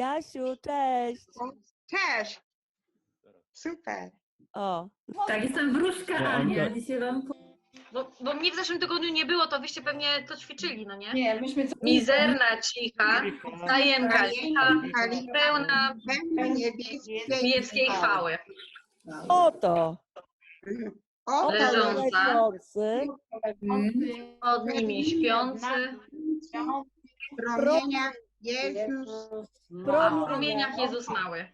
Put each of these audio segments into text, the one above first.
Jasiu, cześć. Cześć. Super. O, Tak, jestem wróżka No, Ania. Dzisiaj wam Bo, bo mnie w zeszłym tygodniu nie było, to wyście pewnie to ćwiczyli, no nie? Nie, myśmy co Mizerna, cicha, tajemka licha, Tajemka pełna niebieskiej, chwały. oto. O, Leżąca. Pod nimi śpiący, w promieniach Jezus. a w promieniach Jezus mały.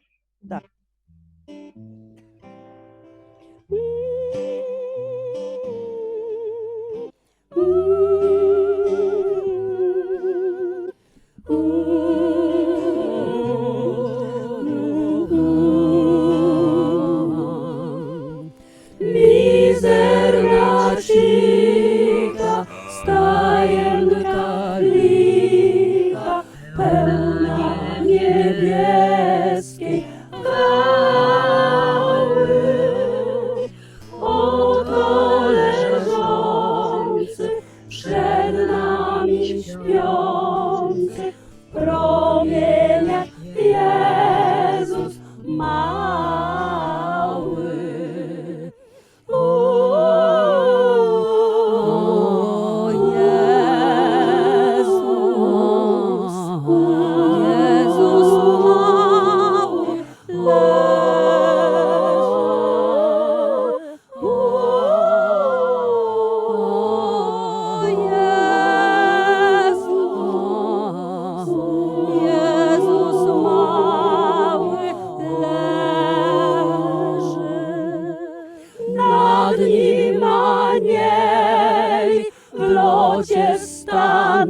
Mizerna cicha, stajenka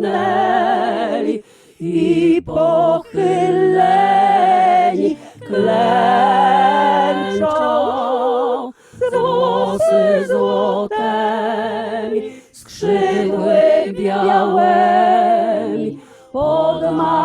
stanęli i pochyleni klęczą. Włosy złotemi, skrzydły białemi, podmalowaną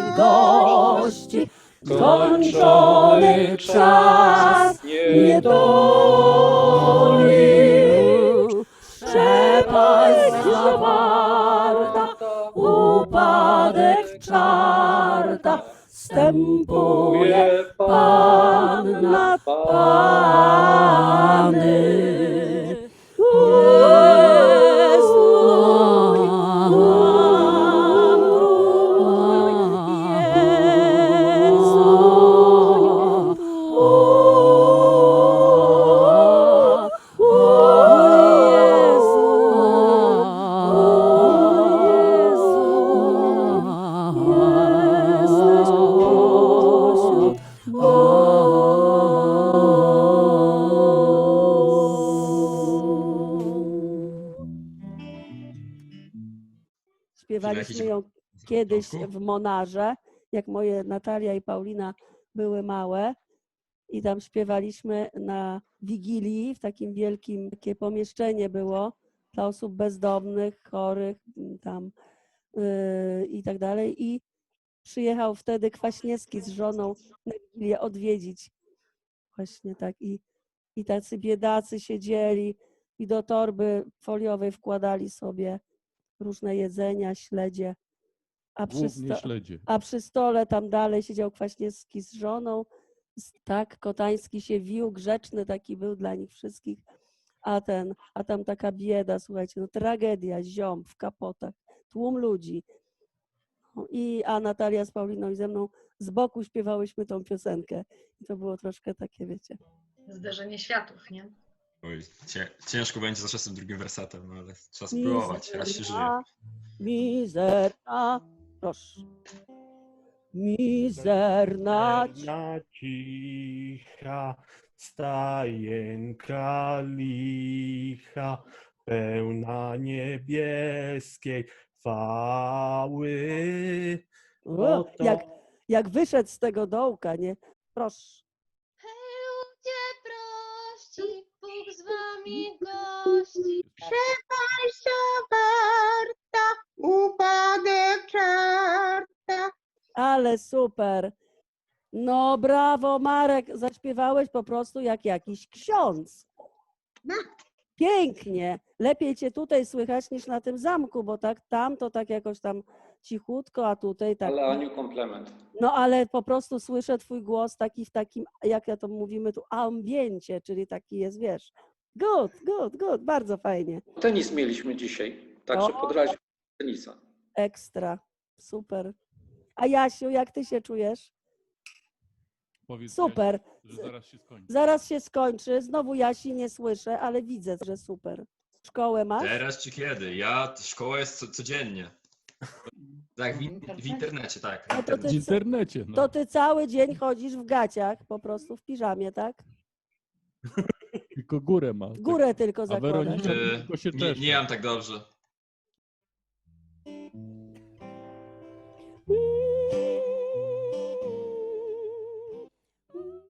wami gości, skończony czas niedoli. Przepaść zawarta, upadek czarta, wstępuje Pan nad Pany. Śpiewaliśmy ją kiedyś w Monarze, jak moje Natalia i Paulina były małe. I tam śpiewaliśmy na Wigilii, w takim wielkim, takie pomieszczenie było dla osób bezdomnych, chorych tam yy, i tak dalej. I przyjechał wtedy Kwaśniewski z żoną na Wigilię odwiedzić. Właśnie tak. I, I tacy biedacy siedzieli i do torby foliowej wkładali sobie różne jedzenia, śledzie. A przy, sto, śledzie. a przy stole tam dalej siedział Kwaśniewski z żoną. Tak, Kotański się wił, grzeczny taki był dla nich wszystkich. A ten, a tam taka bieda, słuchajcie, no tragedia, ziom w kapotach, tłum ludzi. No I a Natalia z Pauliną i ze mną z boku śpiewałyśmy tą piosenkę. I to było troszkę takie, wiecie. Zderzenie światów, nie? Oj, cie, ciężko będzie za czasem drugim wersetem, no ale trzeba spróbować, raz się żyje. Mizerna, Mizerna, proszę. Mizerna Mizerna cicha, stajenka licha, pełna niebieskiej chwały. O, Oto- jak, jak wyszedł z tego dołka, nie? Proszę. Wami gości. Państwa warta, upadek czarta. Ale super. No brawo, Marek, zaśpiewałeś po prostu jak jakiś ksiądz. No. Pięknie. Lepiej cię tutaj słychać niż na tym zamku, bo tak tam to tak jakoś tam cichutko, a tutaj tak. Ale Aniu komplement. No ale po prostu słyszę twój głos taki w takim, jak ja to mówimy tu, ambiencie, czyli taki jest, wiesz. Good, good, good, bardzo fajnie. Tenis mieliśmy dzisiaj, także O. pod razie tenisa. Ekstra, super. A Jasiu, jak ty się czujesz? Powiedz Super. Jasiu, że zaraz się skończy. Zaraz się skończy. Znowu Jasi nie słyszę, ale widzę, że super. Szkołę masz? Teraz czy kiedy? Ja, szkoła jest co, codziennie. Tak, w, in- w internecie, tak. No to W ty, internecie. No. to ty cały dzień chodzisz w gaciach, po prostu w piżamie, tak? Tylko górę ma. Górę tylko A zakładasz. Weronika Y, tylko się nie, czesze. nie mam tak dobrze.